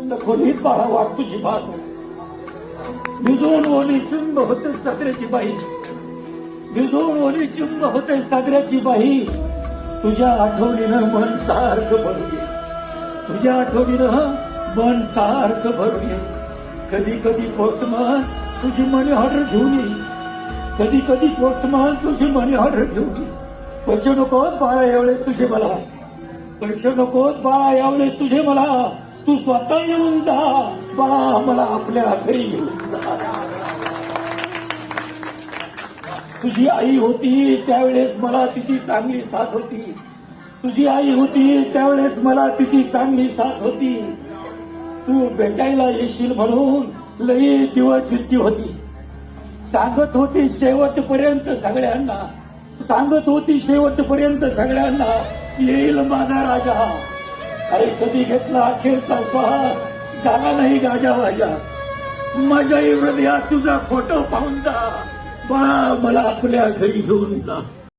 बंद खोलीत बाळा वाट तुझी बाळ भिजून ओली चुंब होते सागऱ्याची बाई. भिजून ओली चुंब होते सागऱ्याची बाई. तुझ्या आठवणीनं मन सारखं भरून ये तुझ्या आठवणीनं मन सारखं भरून ये कधी कधी पोस्टमन तुझी मनी ऑर्डर घेऊन ये. कधी कधी पोस्टमन तुझी मनी ऑर्डर घेऊन ये. पैसे नकोत बाळा यावेळेस तुझे मला. पैसे नकोत बाळा यावेळेस तुझे मला. तू स्वतः येऊन जा. बाळा मला आपल्या घरी घेऊन जा. तुझी आई होती त्यावेळेस मला तिची चांगली साथ होती. तुझी आई होती त्यावेळेस मला तिची चांगली साथ होती. तू भेटायला येशील म्हणून लई दिवस चित्ती होती. सांगत होती शेवटपर्यंत सगळ्यांना. सांगत होती शेवटपर्यंत सगळ्यांना येईल माझा राजा. अरे कधी घेतला अखेरचा उपहार झाला नाही गाजा वाजा माझ्या हृदयात तुझा फोटो पाहून जा. बाळा मला आपल्या घरी घेऊन जा.